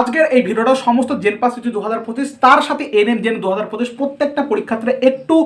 আজকের এই ভিডিওটা সমস্ত জেন পাস ইউজি দু হাজার পঁচিশ, তার সাথে এনএম জেন দু হাজার পঁচিশ, প্রত্যেকটা পরীক্ষার্থীরা একটু,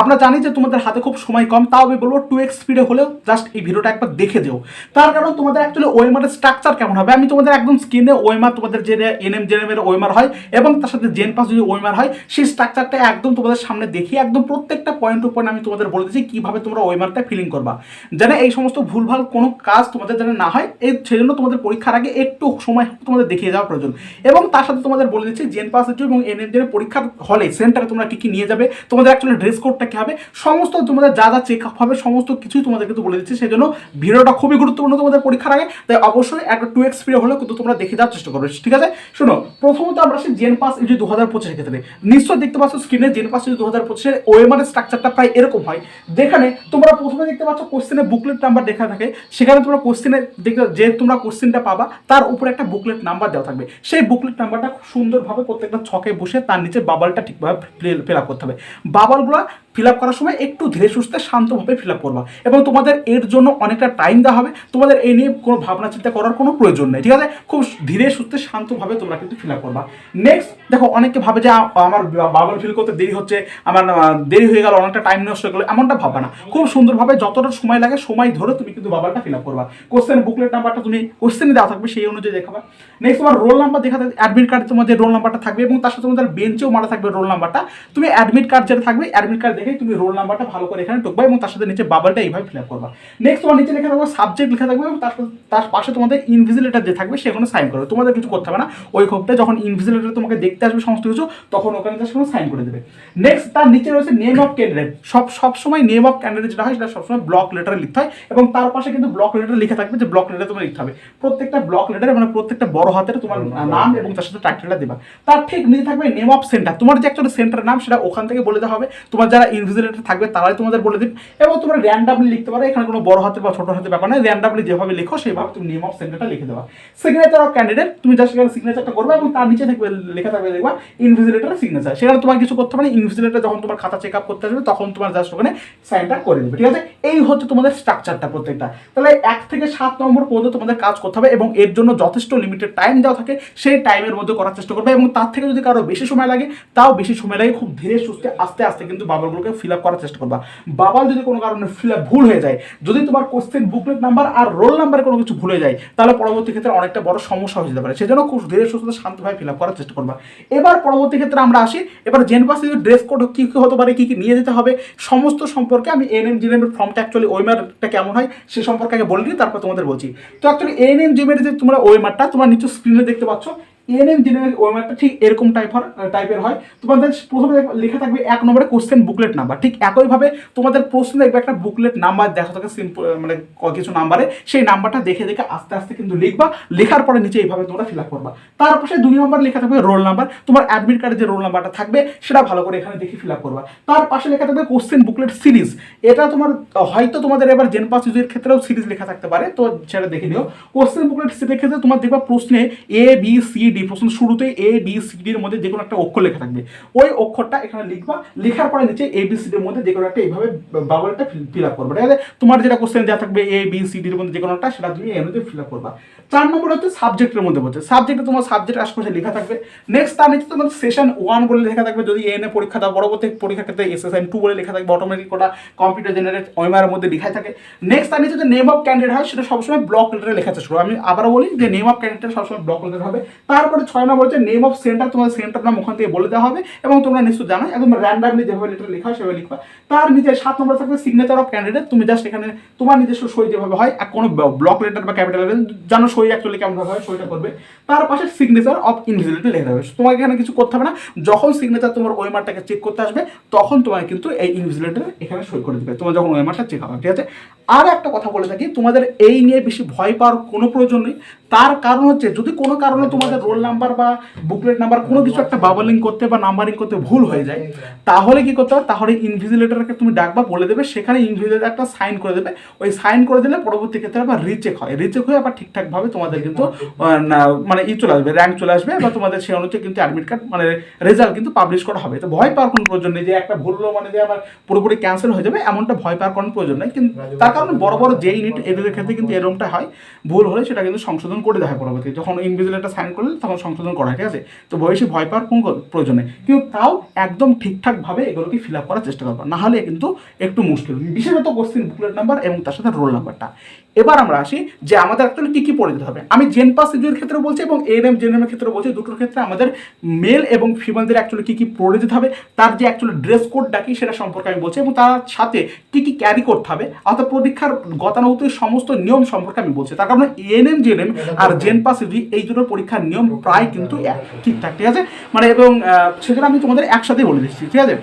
আমরা জানি যে তোমাদের হাতে খুব সময় কম, তাও আমি বলব টু এক্স স্পিডে হলেও জাস্ট এই ভিডিওটা একবার দেখে দিও তার কারণ তোমাদের অ্যাকচুয়ালি ওয়েমারের স্ট্রাকচার কেমন হবে? আমি তোমাদের একদম স্ক্রিনে ওয়েমার তোমাদের যে এনএম জেন এর ওয়েমার হয়, এবং তার সাথে জেন পাস যদি ওয়েমার হয়, সেই স্ট্রাকচারটা একদম তোমাদের সামনে দেখিয়ে একদম প্রত্যেকটা পয়েন্ট টু পয়েন্ট আমি তোমাদের বলে দিচ্ছি কীভাবে তোমরা ওয়েমারটা ফিলিং করবা। যেন এই সমস্ত ভুলভাল কোনো কাজ তোমাদের যেন না হয় এই সেজন্য তোমাদের পরীক্ষার আগে একটু সময় তোমাদের দেখিয়ে যাওয়া প্রয়োজন। এবং তার সাথে তোমাদের বলে দিচ্ছি জেন পাস এবং এনএম জেনের পরীক্ষার হলে সেন্টারে তোমরা কি কি নিয়ে যাবে, তোমাদের অ্যাকচুয়ালি ড্রেস কোডটা কি হবে, সমস্ত তোমাদের যা যা চেক আপ হবে, সমস্ত কিছুই তোমাদের কিন্তু বলে দিচ্ছি। সেই জন্য ভিডিওটা খুবই গুরুত্বপূর্ণ তোমাদের পরীক্ষার আগে। তাই অবশ্যই একটা টু এক্স পিরিয়ড হলে কিন্তু তোমরা দেখে যাওয়ার চেষ্টা করবে, ঠিক আছে? শোনো, প্রথমত আমরা আসি জেন পাস ইউজি দু হাজার পঁচিশের ক্ষেত্রে। নিশ্চয়ই দেখতে পাচ্ছ স্ক্রিনে জেন পাস ইউজি দু হাজার পঁচিশের ওএমআর স্ট্রাকচারটা প্রায় এরকম হয়। যেখানে তোমরা প্রথমে দেখতে পাচ্ছ কোশ্চেনে বুকলেট নাম্বার দেখা থাকে। সেখানে তোমরা কোশ্চেনে দেখতে যে তোমরা কোশ্চেনটা পাবা, তার উপরে একটা বুকলেট নাম্বার দেওয়া থাকবে। সেই বুকলেট নাম্বারটা খুব সুন্দরভাবে প্রত্যেকটা ছকে বসে তার নিচে বাবালটা ঠিকভাবে ফিল করতে হবে। বাবালগুলো ফিল আপ করার সময় একটু ধীরে সুস্থে শান্তভাবে ফিল আপ করবা। এবং তোমাদের এর জন্য অনেকটা টাইম দেওয়া হবে। তোমাদের এই নিয়ে কোনো ভাবনা চিন্তা করার কোনো প্রয়োজন নেই, ঠিক আছে? খুব ধীরে সুস্থে শান্তভাবে তোমরা কিন্তু ফিল আপ করবা। নেক্সট দেখো অনেকে ভাবে যে আমার বাবল ফিল করতে দেরি হচ্ছে, আমার দেরি হয়ে গেল, অনেকটা টাইম নষ্ট হয়ে গেলো। এমনটা ভাববা না। খুব সুন্দরভাবে যতটা সময় লাগে, সময় ধরে তুমি কিন্তু বাবালটা ফিল আপ করবা। কোশ্চেন বুকলেট নাম্বারটা তুমি কোশ্চেনে দেওয়া থাকবে, সেই অনুযায়ী দেখাবা। নেক্সট তোমার রোল নাম্বার দেখা থাকবে অ্যাডমিট কার্ডে তোমার যে রোল নাম্বারটা থাকবে, এবং তার সাথে তোমাদের বেঞ্চেও মারা থাকবে রোল নাম্বারটা তুমি অ্যাডমিট কার্ড যেটা থাকবে অ্যাডমিট কার্ড দেখে তুমি রোল নাম্বারটা ভালো করে এখানে ঢুকবা এবং তার সাথে নিচে বাবলটা এইভাবে ফিল আপ করবা। নেক্সট তোমার নিচে লেখা থাকবে সাবজেক্ট লেখা থাকবে এবং তার তার পাশে তোমাদের ইনভিজিলেটার যে থাকবে সেখানে সাইন করবে তোমাদের কিছু করতে হবে না। ওই ক্ষোভটা যখন ইনভিজিলেটার তোমাকে দেখতে আসবে সমস্ত কিছু তখন ওখানে তার সঙ্গে সাইন করে দেবে। নেক্সট তার নিচে রয়েছে নেম অফ ক্যান্ডিডেট সব সবসময় নেম অফ ক্যান্ডিডেট যেটা হয় সেটা সবসময় ব্লক লেটারে লিখতে হয় এবং তার পাশে কিন্তু ব্লক লেটার লিখে থাকবে যে ব্লক লেটার তোমার লিখতে হবে। প্রত্যেকটা ব্লক লেটারে মানে প্রত্যেকটা বড় হাতের তোমার নাম এবং তার সাথে টাইটেলটা দেবা। তার ঠিক নিচে থাকবে নেম অফ সেন্টার তোমার যে একটা সেন্টারের নাম সেটা ওখান থেকে বলে দেওয়া হবে। তোমার যারা ইনভিজিলেটর থাকবে, তারাই তোমাদের বলে দিবে। এবং তোমরা র্যান্ডামলি লিখতে পারো, এখানে কোনো বড় হাতের বা ছোট হাতের ব্যাপার নয় র্যান্ডামলি যেভাবে লিখো, সেইভাবে তুমি নেম অফ সেন্টারটা লিখে দেবা। সিগনেচার অফ ক্যান্ডিডেট তুমি জাস্ট এখানে সিগনেচারটা করবে এবং তার নিচে থাকবে, লেখা থাকবে দেখবা ইনভিজিলেটর সিগনেচার সেখানে তোমার কিছু করতে হবে ইনভিজিলেটর যখন তোমার খাতা চেক আপ করতে আসবে, তখন তোমার জাস্ট ওখানে সাইনটা করে দেবে ঠিক আছে? এই হচ্ছে তোমাদের স্ট্রাকচারটা প্রত্যেকটা। তাহলে এক থেকে সাত নম্বর পর্যন্ত তোমাদের কাজ করতে হবে এবং এর জন্য যথেষ্ট লিমিটেড টাইম দেওয়া থাকে, সেই টাইমের মধ্যে করার চেষ্টা করবে এবং তার থেকে যদি কারও বেশি সময় লাগে, তাও বেশি সময় লাগে, খুব ধীরে সুস্থে, আস্তে আস্তে কিন্তু বাবালগুলোকে ফিল আপ করার চেষ্টা করবা। বাবাল যদি কোনো কারণে ফিল আপ ভুল হয়ে যায়, যদি তোমার কোশ্চেন বুকলেট নাম্বার আর রোল নাম্বারে কোনো কিছু ভুলে যায়, তাহলে পরবর্তী ক্ষেত্রে অনেকটা বড় সমস্যা হয়ে যেতে পারে। সেজন্য খুব ধীরে সুস্থে শান্তভাবে ফিল আপ করার চেষ্টা করবা। এবার পরবর্তী ক্ষেত্রে আমরা আসি। এবার জেন পাস ড্রেস কোড কী কী হতে পারে, কী কী নিয়ে যেতে হবে, সমস্ত সম্পর্কে আমি এন এম জিএম এর ফর্মটা অ্যাকচুয়ালি ওয়েমারটা কেমন হয়, সে সম্পর্কে আগে বলে দিই, তারপর তোমাদের বলছি। তো অ্যাকচুয়ালি এন এম জিএম এর যে তোমরা ওয়েমারটা তোমার নিচে স্ক্রিনে দেখতে পাচ্ছ এনএম জেনারেল ওয়েমারটা ঠিক এরকম টাইপের টাইপের হয়। তোমাদের প্রথমে লেখা থাকবে এক নম্বরে কোশ্চেন বুকলেট নাম্বার ঠিক একইভাবে তোমাদের প্রশ্নে দেখবে একটা বুকলেট নাম্বার দেখা থাকে সিম্পল মানে কিছু নাম্বারে সেই নাম্বারটা দেখে দেখে আস্তে আস্তে কিন্তু লিখবা। লেখার পরে নিচে এইভাবে তোমরা ফিল আপ করবা। তার পাশে দুই নম্বর লেখা থাকবে রোল নাম্বার তোমার অ্যাডমিট কার্ডে যে রোল নাম্বারটা থাকবে, সেটা ভালো করে এখানে দেখে ফিল আপ করবা। তার পাশে লেখা থাকবে কোশ্চেন বুকলেট সিরিজ এটা তোমার হয়তো তোমাদের এবার জেন পাস ইউজের ক্ষেত্রেও সিরিজ লেখা থাকতে পারে। তো সেটা দেখে নিও। কোশ্চেন বুকলেট সিরিজের ক্ষেত্রে তোমার দেখবা প্রশ্নে এ বি সি ডি প্রশ্ন শুরুতে এ বি সি ডির মধ্যে যে কোনো একটা অক্ষর লেখা থাকবে। ওই অক্ষরটা এখানে লিখবা, লেখার পরে নিচে এ বি সি ডির মধ্যে যে কোনো একটা এইভাবে বাবলটা ফিল আপ করবে। ঠিক আছে? তোমার যেটা কোশ্চেন দেওয়া থাকবে এ বি সি ডির মধ্যে যে কোনো একটা, সেটা তুমি এর মধ্যে ফিল আপ করবা। চার নম্বর হচ্ছে সাবজেক্টের মধ্যে বলছে সাবজেক্টে তোমার সাবজেক্ট আশেপাশে লেখা থাকবে। নেক্সট তার নিচে তোমার সেশন ওয়ান বলে লেখা থাকবে। যদি এন এ পরীক্ষা দাও, পরবর্তী পরীক্ষার ক্ষেত্রে এন টু বলে লেখা থাকবে। অটোমেটিক ওটা কম্পিউটার জেনারেট ওয়েমারের মধ্যে লেখা থাকে। নেক্সট তার নিচে যে নেম অফ ক্যান্ডিডেট হয়, সেটা সবসময় ব্লক লেটারে লেখা করো আমি আবারও বলি যে নেম অফ ক্যান্ডিডেট সবসময় ব্লক লেটার হবে। তারপরে ছয় নম্বর হচ্ছে নেম অফ সেন্টার তোমার সেন্টার নাম ওখান থেকে বলে দেওয়া হবে এবং তোমরা নিশ্চয় জানো, একদম র্যান্ডামলি যেভাবে লেটার লেখা হয়, সেভাবে লিখবা। তার নিচে সাত নম্বর থাকবে সিগনেচার অফ ক্যান্ডিডেট তুমি জাস্ট এখানে তোমার নিজস্ব সই যেভাবে হয় আর কোনো ব্লক লেটার বা ক্যাপিটাল লেটার জানো সই অ্যাকচুয়ালি কেমন ভাবে হয়, সইটা করবে। তার পাশে সিগনেচার অফ ইনভিজিবিলিটি লেখা হবে তোমাকে এখানে কিছু করতে হবে না। যখন সিগনেচার তোমার ওয়েমারটাকে চেক করতে আসবে, তখন তোমায় কিন্তু এই ইনভিজিলেটার এখানে সই করে দেবে। তোমার যখন ওয়েমারটা চেক হবে, ঠিক আছে? আর একটা কথা বলে থাকি, তোমাদের এই নিয়ে বেশি ভয় পাওয়ার কোনো প্রয়োজন নেই। তার কারণ হচ্ছে, যদি কোনো কারণে তোমাদের রোল নাম্বার বা বুকলেট নাম্বার কোনো কিছু একটা বাবলিং করতে বা নাম্বারিং করতে ভুল হয়ে যায়, তাহলে কি করতে হবে? তাহলে ইনভিজিলেটারকে তুমি ডাকবা, বলে দেবে, সেখানে ইনভিজিলেটার একটা সাইন করে দেবে। ওই সাইন করে দিলে পরবর্তী ক্ষেত্রে আবার রিচেক হয়। রিচেক হয়ে আবার ঠিকঠাকভাবে তোমাদের কিন্তু মানে ই চলে আসবে র্যাঙ্ক চলে আসবে বা তোমাদের সেই অনুযায়ী কিন্তু অ্যাডমিট কার্ড মানে রেজাল্ট কিন্তু পাবলিশ করা হবে। তো ভয় পাওয়ার কোনো প্রয়োজন নেই যে একটা ভুললো মানে যে আমার পুরোপুরি ক্যান্সেল হয়ে যাবে, এমনটা ভয় পাওয়ার কোনো প্রয়োজন নেই। কিন্তু তার কারণ বড় বড় যে ইউনিট এদের ক্ষেত্রে কিন্তু এরকমটা হয়। ভুল হলে সেটা কিন্তু সংশোধন করে হয় পরবর্তী যখন ইনভিজিলেটার সাইন করলে তখন সংশোধন করা ঠিক আছে? তো বয়সী ভয় পাওয়ার কোনো প্রয়োজন নেই। কিন্তু তাও একদম ঠিকঠাকভাবে এগুলোকে ফিল আপ করার চেষ্টা করবা। না হলে কিন্তু একটু মুশকিল। বিশেষত কোশ্চিন বুকলেট নাম্বার এবং তার সাথে রোল নাম্বারটা এবার আমরা আসি যে আমাদের অ্যাকচুয়ালি কী কী পড়ে দিতে হবে। আমি জেন পাস সিজুয়ের ক্ষেত্রে বলছি এবং এন এম জেন এর ক্ষেত্রে বলছি, দুটোর ক্ষেত্রে আমাদের মেল এবং ফিমেলদের অ্যাকচুয়ালি কী কী পড়ে দিতে হবে, তার যে অ্যাকচুয়ালি ড্রেস কোডটা কি সেটা সম্পর্কে আমি বলছি এবং তার সাথে কী কী ক্যারি করতে হবে, অর্থাৎ পরীক্ষার গতানুগতিক সমস্ত নিয়ম সম্পর্কে আমি বলছি। তার কারণে এন এম জেন এম আর জেন পাস সিজু এই দুটোর পরীক্ষার নিয়ম প্রায় কিন্তু ঠিকঠাক, ঠিক আছে? মানে এবং সেখানে আমি তোমাদের একসাথেই বলে দিচ্ছি, ঠিক আছে?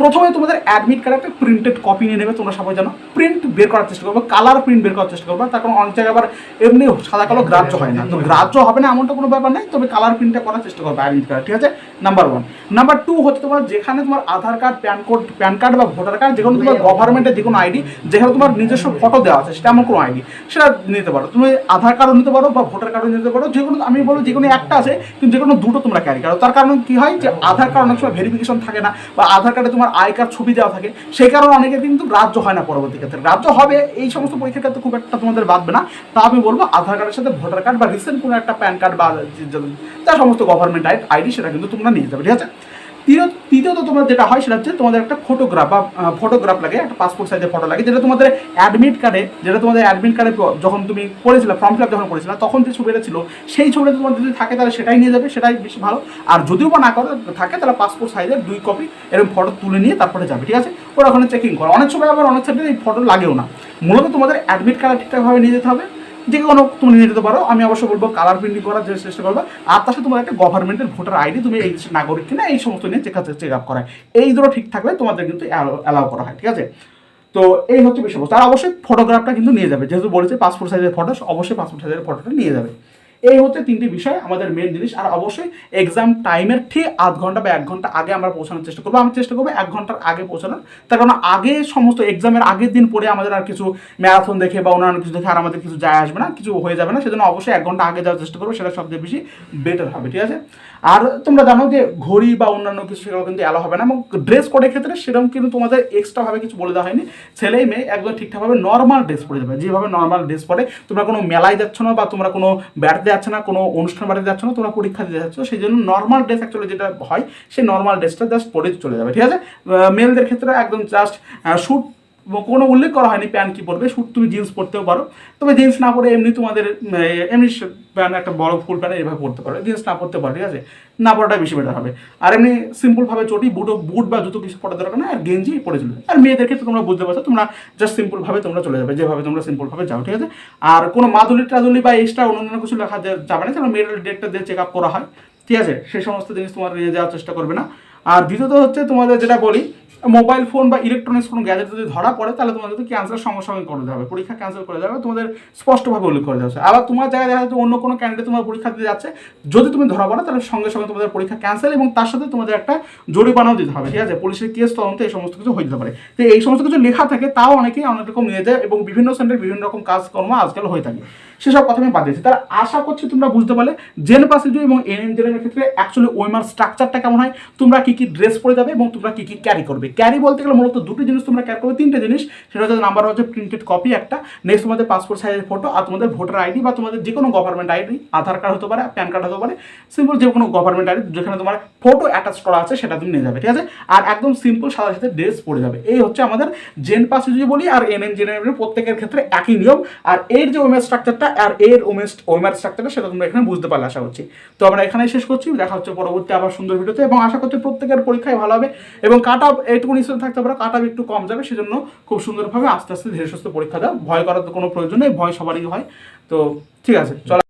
প্রথমে তোমাদের অ্যাডমিট কার্ড একটা প্রিন্টেড কপি নিয়ে নেবে, তোমরা সবাই জানো। প্রিন্ট বের করার চেষ্টা করব কালার প্রিন্ট বের করার চেষ্টা করব, তার কারণ অনেক জায়গায় আবার এমনি সাদা কালো গ্রাহ্য হয় না। তো গ্রাহ্য হবে না এমনটা কোনো ব্যাপার নেই, তবে কালার প্রিন্টটা করার চেষ্টা করবে অ্যাডমিট কার্ড ঠিক আছে? নাম্বার ওয়ান নাম্বার টু হচ্ছে তোমার যেখানে তোমার Aadhaar card PAN code PAN card বা ভোটার কার্ড যে কোনো তোমার গভর্নমেন্টের যে কোনো আইডি যেখানে তোমার নিজস্ব ফটো দেওয়া আছে, সেটা এমন কোনো আইডি সেটা নিতে পারো। তুমি আধার কার্ডও নিতে পারো বা ভোটার কার্ডও নিতে পারো যে কোনো আমি বলব যে কোনো একটা আছে, কিন্তু যে কোনো দুটো তোমরা ক্যারি করো। তার কারণ কি হয় যে আধার কার্ড অনেক সময় ভেরিফিকেশন থাকে না, বা আধার কার্ডে তোমার আই আয়কার ছবি দেওয়া থাকে, সেই কারণে অনেকে কিন্তু রাজ্য হয় না পরবর্তী ক্ষেত্রে। রাজ্য হবে এই সমস্ত পরীক্ষার ক্ষেত্রে খুব একটা তোমাদের বাঁধবে না। তা আমি বলব, আধার কার্ডের সাথে ভোটার কার্ড বা রিসেন্ট কোনো একটা প্যান কার্ড বা যে- সমস্ত গভর্নমেন্ট আইডি সেটা কিন্তু তোমরা নিয়ে যাবে, ঠিক আছে? তৃতীয়ত তোমার যেটা হয় সেটা হচ্ছে তোমাদের একটা ফটোগ্রাফ বা ফটোগ্রাফ লাগে, একটা পাসপোর্ট সাইজের ফটো লাগে, যেটা তোমাদের অ্যাডমিট কার্ডে যেটা তোমাদের অ্যাডমিট কার্ডে যখন তুমি করেছিলে ফর্ম ফিল আপ যখন করেছিলে, তখন যে ছবিটা ছিল, সেই ছবিটা তোমার যদি থাকে তাহলে সেটাই নিয়ে যাবে, সেটাই বেশি ভালো। আর যদিও বা না করে, থাকে তাহলে পাসপোর্ট সাইজের দুই কপি এরকম ফটো তুলে নিয়ে তারপরে যাবে, ঠিক আছে? ওরা ওখানে চেকিং করে। অনেক সময় আবার অনেক সাইডে এই ফটো লাগেও না। মূলত তোমাদের অ্যাডমিট কার্ড ঠিকঠাকভাবে নিয়ে যেতে হবে। যে কোনো তুমি নিয়ে যেতে পারো। আমি অবশ্য বলব কালার প্রিন্টিং করার যে চেষ্টা করব। আর তার সাথে তোমার একটা গভর্নমেন্টের ভোটার আইডি তুমি এই নাগরিক কিনা, এই সমস্ত নিয়ে চেক চেক আপ করায়। এই দুটো ঠিক থাকলে তোমাদের কিন্তু অ্যালাউ করা হয়, ঠিক আছে? তো এই হচ্ছে বিষয়বস্তু। আর অবশ্যই ফটোগ্রাফটা কিন্তু নিয়ে যাবে। যেহেতু বলেছে পাসপোর্ট সাইজের ফটো অবশ্যই পাসপোর্ট সাইজের ফটোটা নিয়ে যাবে। এই হচ্ছে তিনটি বিষয় আমাদের মেন জিনিস। আর অবশ্যই এক্সাম টাইমের ঠিক আধ ঘণ্টা বা এক ঘণ্টা আগে আমরা পৌঁছানোর চেষ্টা করব। আমি চেষ্টা করব এক ঘণ্টার আগে পৌঁছানোর। তার কারণ আগে সমস্ত এক্সামের আগের দিন পরে আমাদের আর কিছু ম্যারাথন দেখে বা অন্যান্য কিছু দেখে আর আমাদের কিছু যায় আসবে না, কিছু হয়ে যাবে না। সেজন্য অবশ্যই এক ঘণ্টা আগে যাওয়ার চেষ্টা করব। সেটা সবচেয়ে বেশি বেটার হবে, ঠিক আছে? আর তোমরা জানো যে ঘড়ি বা অন্যান্য কিছু সেগুলো কিন্তু অ্যালো হবে না এবং ড্রেস কোডের ক্ষেত্রে সেরকম কিন্তু তোমাদের এক্সট্রাভাবে কিছু বলে দেওয়া হয়নি। ছেলে মেয়ে একদম ঠিকঠাকভাবে নর্মাল ড্রেস পরে যাবে। যেভাবে নর্মাল ড্রেস পরে তোমরা কোনো মেলায় যাচ্ছ না বা তোমরা কোনো বেড়াতে যাচ্ছ না, কোনো অনুষ্ঠান বাড়িতে যাচ্ছ না, তোমরা পরীক্ষা দিতে যাচ্ছ, সেই জন্য নর্মাল ড্রেস অ্যাকচুয়ালি যেটা হয়, সেই নর্মাল ড্রেসটা জাস্ট পরে চলে যাবে, ঠিক আছে? মেলদের ক্ষেত্রে একদম জাস্ট শ্যুট কোনো উল্লেখ করা হয়নি প্যান্ট কি পরবে শুট তুমি জিন্স পরতেও পারো। তবে জিন্স না পরে এমনি তোমাদের এমনি প্যান্ট একটা বড় ফুল প্যান্ট এভাবে পরতে পারো। জিন্স না পরতে পারো, ঠিক আছে? না পরাটা বেশি বেটার হবে। আর এমনি সিম্পলভাবে চটি, বুট বুট বা জুতো কিছু পরা দরকার না আর গেঞ্জি পরে চলে আর মেয়েদের ক্ষেত্রে তোমরা বুঝতে পারছ, তোমরা জাস্ট সিম্পলভাবে তোমরা চলে যাবে, যেভাবে তোমরা সিম্পলভাবে যাও, ঠিক আছে? আর কোনো মাদুলি টাদুলি বা এক্সট্রা অন্যান্য কিছু লেখা যাবে না কারণ মেয়েদের ডেটটা দিয়ে চেক আপ করা হয়, ঠিক আছে? সেই সমস্ত জিনিস তোমার নিয়ে যাওয়ার চেষ্টা করবে না। আর দ্বিতীয়ত হচ্ছে তোমাদের যেটা বলি মোবাইল ফোন বা ইলেকট্রনিক্স কোনো গ্যাজেট যদি ধরা পড়ে, তাহলে তোমাদের ক্যান্সেল সঙ্গে সঙ্গে করে দেওয়া হবে, পরীক্ষা ক্যান্সেল করে দেওয়া হবে, তোমাদের স্পষ্টভাবে উল্লেখ করে দেওয়া হবে আবার তোমার জায়গায় দেখা যাচ্ছে অন্য কোনো ক্যান্ডিডেট তোমার পরীক্ষা দিতে যাচ্ছে, যদি তুমি ধরা পড়ো, তাহলে সঙ্গে সঙ্গে তোমাদের পরীক্ষা ক্যান্সেল এবং তার সাথে তোমাদের একটা জরিমানাও দিতে হবে, ঠিক আছে? পুলিশের কেস তদন্ত এই সমস্ত কিছু হয়ে যেতে পারে। তো এই সমস্ত কিছু লেখা থাকে, তাও অনেকেই অনেক রকম নিয়ে যায় এবং বিভিন্ন সেন্টারে বিভিন্ন রকম কাজকর্ম আজকাল হয়ে থাকে। সেসব কথা আমি বাদ দিয়েছি। তার আশা করছি তোমরা বুঝতে পারলে জেন পাসিজু এবং এনএম জেনের ক্ষেত্রে অ্যাকচুয়ালি ওয়েমার স্ট্রাকচারটা কেমন হয়, তোমরা কী কী ড্রেস পরে যাবে এবং তোমরা কী কী ক্যারি করবে। ক্যারি বলতে গেলে মূলত দুটো জিনিস তোমরা ক্যারি করবে, তিনটে জিনিস। সেটা হচ্ছে নাম্বার হচ্ছে প্রিন্টেড কপি একটা নেক্সট তোমাদের পাসপোর্ট সাইজের ফটো আর তোমাদের ভোটার আইডি বা তোমাদের যে কোনো গভর্নমেন্ট আইডি আধার কার্ড হতে পারে প্যান কার্ড হতে পারে সিম্পল যে কোনো গভর্নমেন্ট আইডি যেখানে তোমার ফটো অ্যাটাচ করা আছে সেটা তুমি নিয়ে যাবে, ঠিক আছে? আর একদম সিম্পল সাদা সাথে ড্রেস পরে যাবে। এই হচ্ছে আমাদের জেন পাস বলি আর এন এন জেনের প্রত্যেকের ক্ষেত্রে একই নিয়ম। আর এর যে ওমের স্ট্রাকচারটা আর এর ওমেন ওমের স্ট্রাকচারটা সেটা তোমরা এখানে বুঝতে পারলে, আশা করছি। তো আমরা এখানে শেষ করছি, দেখা হচ্ছে পরবর্তী আবার সুন্দর ভিডিওতে, এবং আশা করছি প্রত্যেকের পরীক্ষায় ভালো হবে, এবং কাট আপ এইটুকু নিশ্চিত থাকতে পারে কাট আপ একটু কম যাবে, সেজন্য খুব সুন্দরভাবে আস্তে আস্তে ধীরে সুস্থ পরীক্ষা দেওয়া ভয় করার তো কোনো প্রয়োজন নেই, ভয় সবারই হয়। তো ঠিক আছে, চলো।